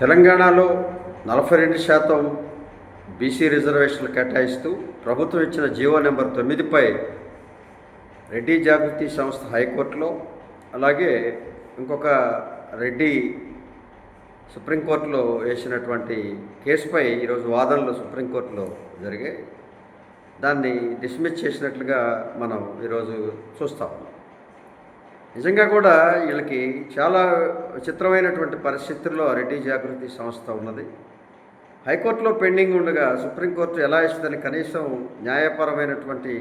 తెలంగాణలో నలభై రెండు శాతం బీసీ రిజర్వేషన్లు కేటాయిస్తూ ప్రభుత్వం ఇచ్చిన జీవో నెంబర్ తొమ్మిదిపై రెడ్డి జాగృతి సంస్థ హైకోర్టులో అలాగే ఇంకొక రెడ్డి సుప్రీంకోర్టులో వేసినటువంటి కేసుపై ఈరోజు వాదనలు సుప్రీంకోర్టులో జరిగాయి. దాన్ని డిస్మిస్ చేసినట్లుగా మనం ఈరోజు చూస్తాం. నిజంగా కూడా వీళ్ళకి చాలా విచిత్రమైనటువంటి పరిస్థితుల్లో రెడ్డి జాగృతి సంస్థ ఉన్నది. హైకోర్టులో పెండింగ్ ఉండగా సుప్రీంకోర్టు ఎలా ఇస్తుందని కనీసం న్యాయపరమైనటువంటి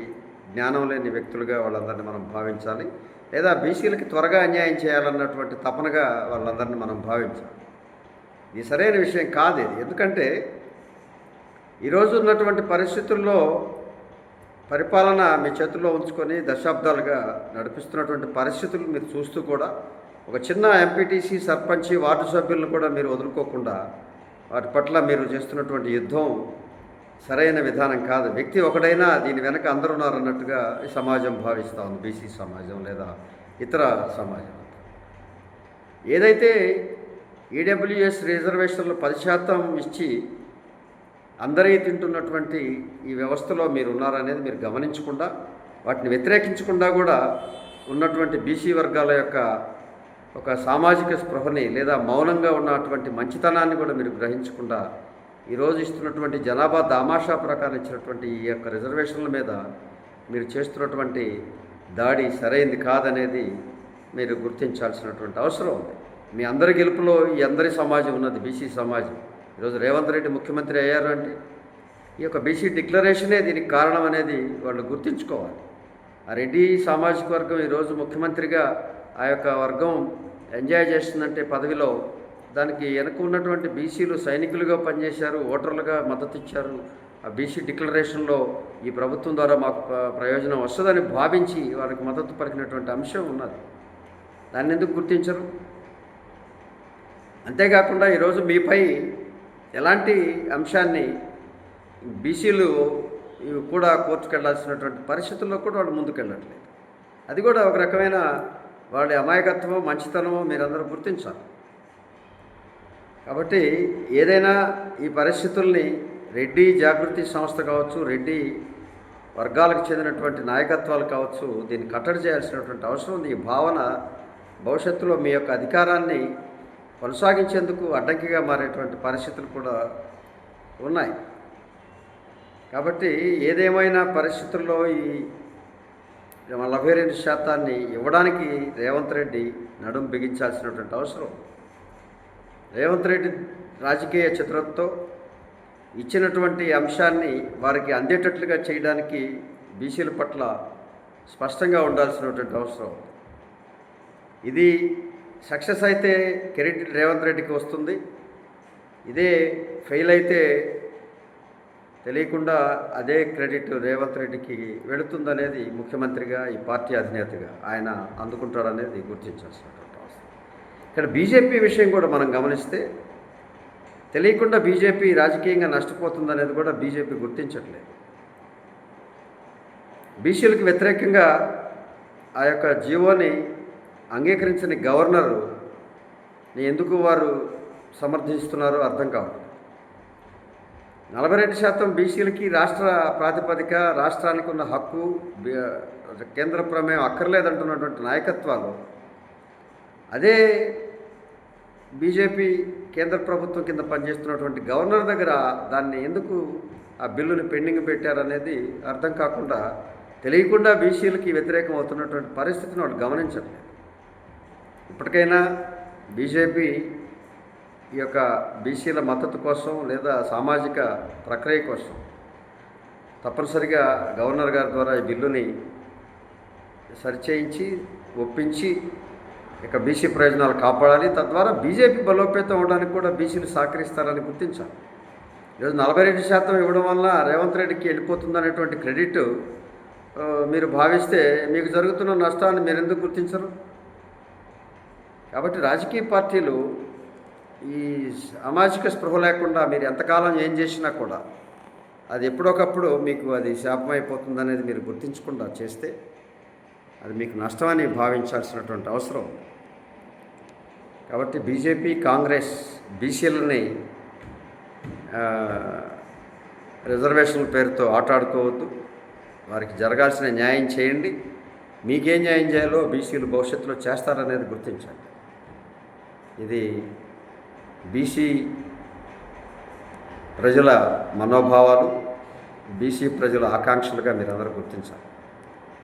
జ్ఞానం లేని వ్యక్తులుగా వాళ్ళందరినీ మనం భావించాలి. లేదా బీసీలకి త్వరగా అన్యాయం చేయాలన్నటువంటి తపనగా వాళ్ళందరినీ మనం భావించాలి. ఇది సరైన విషయం కాదు ఇది. ఎందుకంటే ఈరోజు ఉన్నటువంటి పరిస్థితుల్లో పరిపాలన మీ చేతుల్లో ఉంచుకొని దశాబ్దాలుగా నడిపిస్తున్నటువంటి పరిస్థితులు మీరు చూస్తూ కూడా ఒక చిన్న ఎంపీటీసీ సర్పంచి వార్డు సభ్యులను కూడా మీరు వదులుకోకుండా వాటి పట్ల మీరు చేస్తున్నటువంటి యుద్ధం సరైన విధానం కాదు. వ్యక్తి ఒకడైనా దీని వెనక అందరూ ఉన్నారన్నట్టుగా ఈ సమాజం భావిస్తూ ఉంది. బీసీ సమాజం లేదా ఇతర సమాజం. ఏదైతే ఈడబ్ల్యూఎస్ రిజర్వేషన్లు పది శాతం ఇచ్చి అందరి తింటున్నటువంటి ఈ వ్యవస్థలో మీరు ఉన్నారనేది మీరు గమనించకుండా వాటిని వ్యతిరేకించకుండా కూడా ఉన్నటువంటి బీసీ వర్గాల యొక్క ఒక సామాజిక స్పృహని లేదా మౌనంగా ఉన్నటువంటి మంచితనాన్ని కూడా మీరు గ్రహించకుండా ఈరోజు ఇస్తున్నటువంటి జనాభా దామాషా ప్రకారం ఇచ్చినటువంటి ఈ యొక్క రిజర్వేషన్ల మీద మీరు చేస్తున్నటువంటి దాడి సరైంది కాదనేది మీరు గుర్తించాల్సినటువంటి అవసరం ఉంది. మీ అందరి గెలుపులో ఈ అందరి సమాజం ఉన్నది బీసీ సమాజం. ఈరోజు రేవంత్ రెడ్డి ముఖ్యమంత్రి అయ్యారు అంటే ఈ యొక్క బీసీ డిక్లరేషనే దీనికి కారణం అనేది వాళ్ళు గుర్తుంచుకోవాలి. ఆ రెడ్డి సామాజిక వర్గం ఈరోజు ముఖ్యమంత్రిగా ఆ యొక్క వర్గం ఎంజాయ్ చేస్తుందంటే పదవిలో దానికి వెనక ఉన్నటువంటి బీసీలు సైనికులుగా పనిచేశారు ఓటర్లుగా మద్దతు ఇచ్చారు. ఆ బీసీ డిక్లరేషన్లో ఈ ప్రభుత్వం ద్వారా మాకు ప్రయోజనం వస్తుందని భావించి వారికి మద్దతు పలికినటువంటి అంశం ఉన్నది. దాన్ని ఎందుకు గుర్తించరు? అంతేకాకుండా ఈరోజు మీపై ఎలాంటి అంశాన్ని బీసీలు ఇవి కూడా కోర్టుకు వెళ్ళాల్సినటువంటి పరిస్థితుల్లో కూడా వాళ్ళు ముందుకెళ్ళట్లేదు అది కూడా ఒక రకమైన వాళ్ళ అమాయకత్వమో మంచితనమో మీరందరూ గుర్తించాలి. కాబట్టి ఏదైనా ఈ పరిస్థితుల్ని రెడ్డి జాగృతి సంస్థ కావచ్చు రెడ్డి వర్గాలకు చెందినటువంటి నాయకత్వాలు కావచ్చు దీన్ని కట్టడి చేయాల్సినటువంటి అవసరం ఉంది. ఈ భావన భవిష్యత్తులో మీ యొక్క అధికారాన్ని కొనసాగించేందుకు అడ్డంకిగా మారేటువంటి పరిస్థితులు కూడా ఉన్నాయి. కాబట్టి ఏదేమైనా పరిస్థితుల్లో ఈ నలభై రెండు శాతాన్ని ఇవ్వడానికి రేవంత్ రెడ్డి నడుం బిగించాల్సినటువంటి అవసరం. రేవంత్ రెడ్డి రాజకీయ చిత్రంతో ఇచ్చినటువంటి అంశాన్ని వారికి అందేటట్లుగా చేయడానికి బీసీల పట్ల స్పష్టంగా ఉండాల్సినటువంటి అవసరం. ఇది సక్సెస్ అయితే క్రెడిట్ రేవంత్ రెడ్డికి వస్తుంది. ఇదే ఫెయిల్ అయితే తెలియకుండా అదే క్రెడిట్ రేవంత్ రెడ్డికి వెళుతుందనేది ముఖ్యమంత్రిగా ఈ పార్టీ అధినేతగా ఆయన అందుకుంటాడనేది గుర్తించాల్సినటువంటి అవసరం. ఇక్కడ బీజేపీ విషయం కూడా మనం గమనిస్తే తెలియకుండా బీజేపీ రాజకీయంగా నష్టపోతుందనేది కూడా బీజేపీ గుర్తించట్లేదు. బీసీలకు వ్యతిరేకంగా ఆ యొక్క జీవోని అంగీకరించని గవర్నరు ఎందుకు వారు సమర్థిస్తున్నారో అర్థం కావట్లేదు. నలభై రెండు శాతం బీసీలకి రాష్ట్ర ప్రాతిపదిక రాష్ట్రానికి ఉన్న హక్కు కేంద్ర ప్రమేయం అక్కర్లేదంటున్నటువంటి నాయకత్వాలు. అదే బీజేపీ కేంద్ర ప్రభుత్వం కింద పనిచేస్తున్నటువంటి గవర్నర్ దగ్గర దాన్ని ఎందుకు ఆ బిల్లుని పెండింగ్ పెట్టారనేది అర్థం కాకుండా తెలియకుండా బీసీలకి వ్యతిరేకం అవుతున్నటువంటి పరిస్థితిని వాళ్ళు గమనించట్లేదు. ఇప్పటికైనా బీజేపీ ఈ యొక్క బీసీల మద్దతు కోసం లేదా సామాజిక ప్రక్రియ కోసం తప్పనిసరిగా గవర్నర్ గారి ద్వారా ఈ బిల్లుని సరిచేయించి ఒప్పించి ఇక బీసీ ప్రయోజనాలు కాపాడాలి. తద్వారా బీజేపీ బలోపేతం అవడానికి కూడా బీసీలు సహకరిస్తారని గుర్తించాలి. ఈరోజు నలభై రెండు శాతం ఇవ్వడం వల్ల రేవంత్ రెడ్డికి వెళ్ళిపోతుందనేటువంటి క్రెడిట్ మీరు భావిస్తే మీకు జరుగుతున్న నష్టాన్ని మీరు ఎందుకు గుర్తించరు? కాబట్టి రాజకీయ పార్టీలు ఈ సామాజిక స్పృహ లేకుండా మీరు ఎంతకాలం ఏం చేసినా కూడా అది ఎప్పుడొకప్పుడు మీకు అది శాపమైపోతుందనేది మీరు గుర్తించకుండా చేస్తే అది మీకు నష్టమని భావించాల్సినటువంటి అవసరం. కాబట్టి బీజేపీ కాంగ్రెస్ బీసీలని రిజర్వేషన్ల పేరుతో ఆటాడుకోవద్దు. వారికి జరగాల్సిన న్యాయం చేయండి. మీకేం న్యాయం చేయాలో బీసీలు భవిష్యత్తులో చేస్తారనేది గుర్తించండి. ఇది బీసీ ప్రజల మనోభావాలు బీసీ ప్రజల ఆకాంక్షలుగా మీరందరూ గుర్తించాలి.